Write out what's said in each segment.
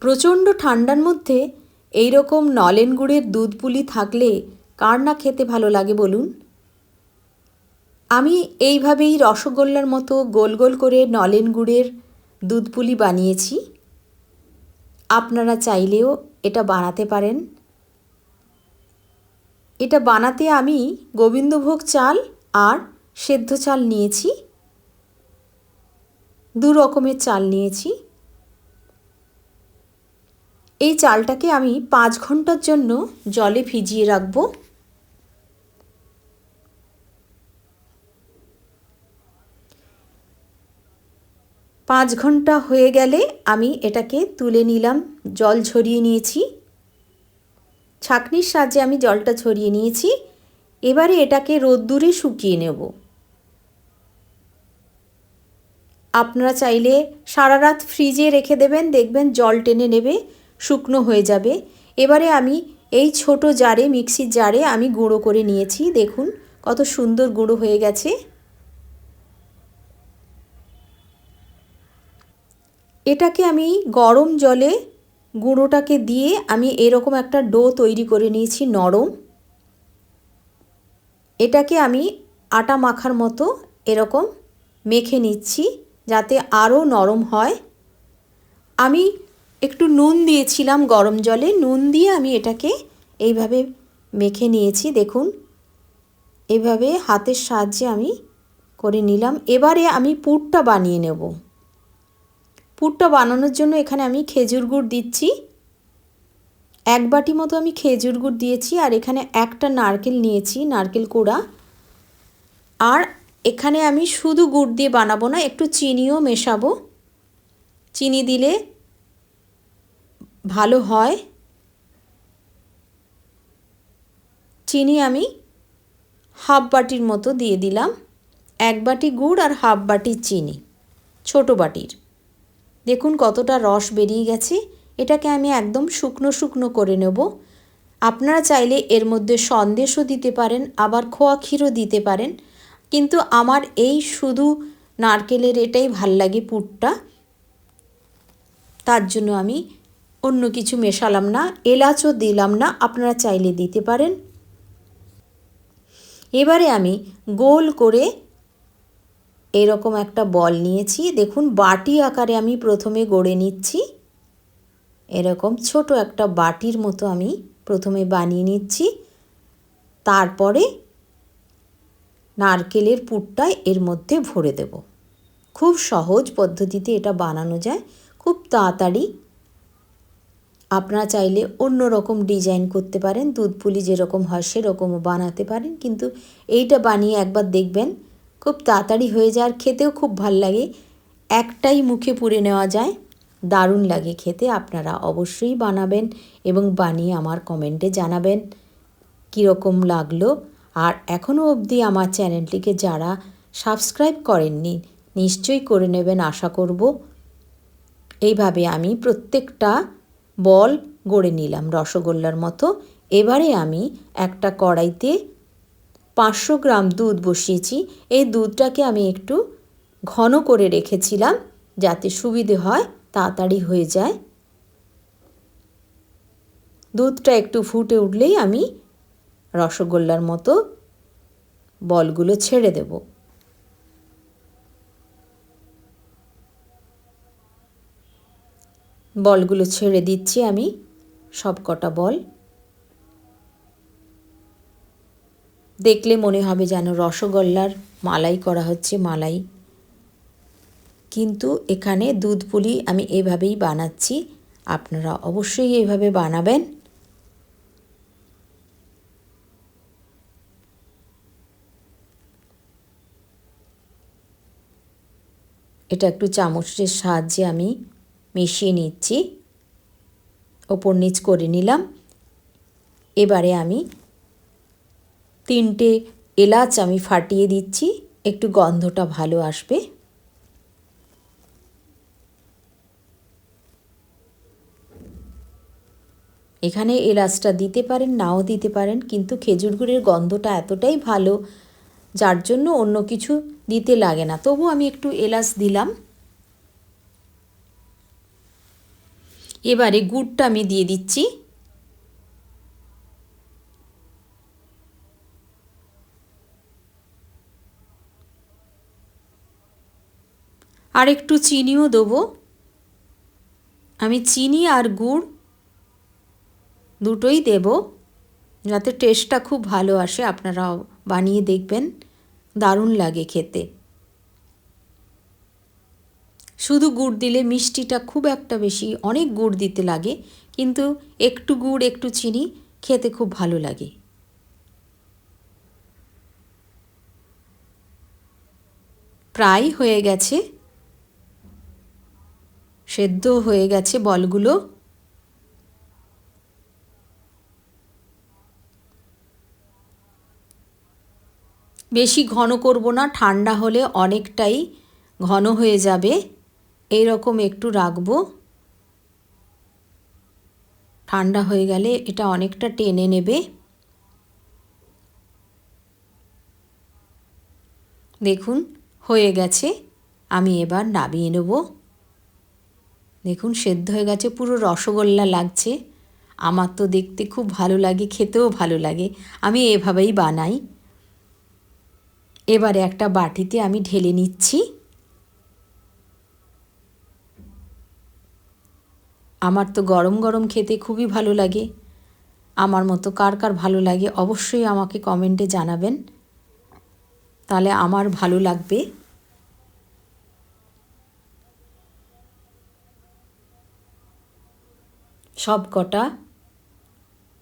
প্রচণ্ড ঠান্ডার মধ্যে এই রকম নলেন গুড়ের দুধ পুলি থাকলে কার না খেতে ভালো লাগে বলুন? আমি এইভাবেই রসগোল্লার মতো গোল গোল করে নলেন গুড়ের দুধ পুলি বানিয়েছি। আপনারা চাইলেও এটা বানাতে পারেন। এটা বানাতে আমি গোবিন্দভোগ চাল আর সেদ্ধ চাল নিয়েছি। দু রকমের চাল নিয়েছি। এই চালটাকে আমি পাঁচ ঘণ্টার জন্য জলে ভিজিয়ে রাখব। পাঁচ ঘণ্টা হয়ে গেলে আমি এটাকে তুলে নিলাম, জল ছড়িয়ে নিয়েছি। ছাঁকনির সাহায্যে আমি জলটা ছড়িয়ে নিয়েছি। এবারে এটাকে রোদ্দুরে শুকিয়ে নেব। আপনারা চাইলে সারা রাত ফ্রিজে রেখে দেবেন, দেখবেন জল টেনে নেবে। শুকনো হয়ে যাবে। এবারে আমি এই ছোট জারে মিক্সির জারে আমি গুঁড়ো করে নিয়েছি। দেখুন কত সুন্দর গুঁড়ো হয়ে গেছে। এটাকে আমি গরম জলে গুঁড়োটাকে দিয়ে আমি এরকম একটা ডো তৈরি করে নিয়েছি নরম। এটাকে আমি আটা মাখার মতো এরকম মেখে নিচ্ছি যাতে আরও নরম হয়। আমি একটু নুন দিয়েছিলাম গরম জলে, নুন দিয়ে আমি এটাকে এইভাবে মেখে নিয়েছি, দেখুন। এভাবে হাতের সাহায্যে আমি করে নিলাম। এবারে আমি পুরটা বানিয়ে নেব। পুরটা বানানোর জন্য এখানে আমি খেজুর গুড় দিচ্ছি। এক বাটি মতো আমি খেজুর গুড় দিয়েছি আর এখানে একটা নারকেল নিয়েছি, নারকেল কোড়া। আর এখানে আমি শুধু গুড় দিয়ে বানাবো না, একটু চিনিও মেশাবো। চিনি দিলে ভালো হয়? চিনি আমি হাফ বাটির মতো দিয়ে দিলাম। এক বাটি গুড় আর হাফ বাটি চিনি, ছোট বাটির। দেখুন কতটা রস বেরিয়ে গেছে। এটাকে আমি একদম শুকনো শুকনো করে নেব। আপনারা চাইলে এর মধ্যে সন্দেশও দিতে পারেন, আবার খোয়া ক্ষীরও দিতে পারেন। কিন্তু আমার এই শুধু নারকেলের এটাই ভালো লাগে পুরটা। তার জন্য আমি অন্য কিছু মেশালাম না, এলাচও দিলাম না, আপনারা চাইলে দিতে পারেন। এবারে আমি গোল করে এরকম একটা বল নিয়েছি। দেখুন, বাটি আকারে আমি প্রথমে গড়ে নিচ্ছি। এরকম ছোট একটা বাটির মতো আমি প্রথমে বানিয়ে নিচ্ছি। তারপরে নারকেলের পুরটা এর মধ্যে ভরে দেব। খুব সহজ পদ্ধতিতে এটা বানানো যায়। খুব তাড়াতাড়ি আপনারা চাইলে অন্য রকম ডিজাইন করতে পারেন, দুধ পুলি যেরকম হয় সেরকমও বানাতে পারেন, কিন্তু এইটা বানিয়ে একবার দেখবেন, খুব তাড়াতাড়ি হয়ে যায় আর খেতেও খুব ভালো লাগে। একটাই মুখে পুড়ে নেওয়া যায়, দারুণ লাগে খেতে, আপনারা অবশ্যই বানাবেন এবং বানিয়ে আমার কমেন্টে জানাবেন কীরকম লাগল। আর এখনও অবধি আমার চ্যানেলটিকে যারা সাবস্ক্রাইব করেননি, নিশ্চয়ই করে নেবেন, আশা করব। এইভাবে আমি প্রত্যেকটা বল গড়ে নিলাম রসগোল্লার মতো। এবারে আমি একটা কড়াইতে পাঁচশো গ্রাম দুধ বসিয়েছি। এই দুধটাকে আমি একটু ঘন করে রেখেছিলাম যাতে সুবিধে হয়, তাড়াতাড়ি হয়ে যায়। দুধটা একটু ফুটে উঠলেই আমি রসগোল্লার মতো বলগুলো ছেড়ে দেব। বলগুলো ছেড়ে দিচ্ছি আমি। সব কটা বল। দেখলে মনে হবে যেন রসগোল্লার মালাই করা হচ্ছে মালাই। কিন্তু এখানে দুধ পুলি আমি এভাবেই বানাচ্ছি। আপনারা অবশ্যই এভাবে বানাবেন। এটা একটু চামচের সাহায্যে আমি মিশিয়ে নিচ্ছি। ওপর নিচ করে নিলাম। এবারে আমি তিনটে এলাচ আমি ফাটিয়ে দিচ্ছি। একটু গন্ধটা ভালো আসবে। এখানে এলাচটা দিতে পারেন, নাও দিতে পারেন, কিন্তু খেজুর গুড়ের গন্ধটা এতটাই ভালো, যার জন্য অন্য কিছু দিতে লাগে না। তবু আমি একটু এলাচ দিলাম। এবারে গুড়টা আমি দিয়ে দিচ্ছি। আর একটু চিনিও দেবো। আমি চিনি আর গুড় দুটোই দেব, যাতে টেস্টটা খুব ভালো আসে। আপনারাও বানিয়ে দেখবেন, দারুণ লাগে খেতে। শুধু গুড় দিলে মিষ্টিটা খুব একটা বেশি, অনেক গুড় দিতে লাগে, কিন্তু একটু গুড়, একটু চিনি খেতে খুব ভালো লাগে। প্রায় হয়ে গেছে। সেদ্ধ হয়ে গেছে বলগুলো। বেশি ঘন করব না, ঠান্ডা হলে অনেকটাই ঘন হয়ে যাবে। এই রকম একটু রাখব। ঠান্ডা হয়ে গেলে এটা অনেকটা টেনে নেবে। দেখুন, হয়ে গেছে। আমি এবার নামিয়ে নেব। দেখুন, সেদ্ধ হয়ে গেছে, পুরো রসগোল্লা লাগছে। আমার তো দেখতে খুব ভালো লাগে, খেতেও ভালো লাগে। আমি এভাবেই বানাই। এবারে একটা বাটিতে আমি ঢেলে নিচ্ছি। আমার তো গরম গরম খেতে খুবই ভালো লাগে। আমার মতো কার কার ভালো লাগে অবশ্যই আমাকে কমেন্টে জানাবেন। তাহলে আমার ভালো লাগবে। সব কটা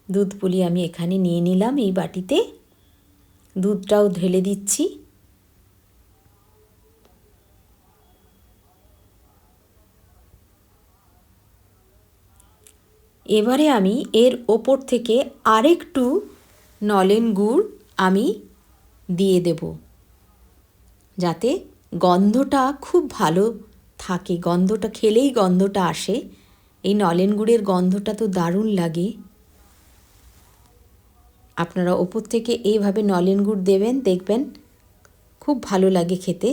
দুধ পুলি আমি এখানে নিয়ে নিলাম এই বাটিতে। দুধটাও ঢেলে দিচ্ছি। এবারে আমি এর ওপর থেকে আরেকটু নলেন গুড় আমি দিয়ে দেব, যাতে গন্ধটা খুব ভালো থাকে। গন্ধটা, খেলেই গন্ধটা আসে। এই নলেন গুড়ের গন্ধটা তো দারুণ লাগে। আপনারা ওপর থেকে এইভাবে নলেন গুড় দেবেন, দেখবেন খুব ভালো লাগে খেতে।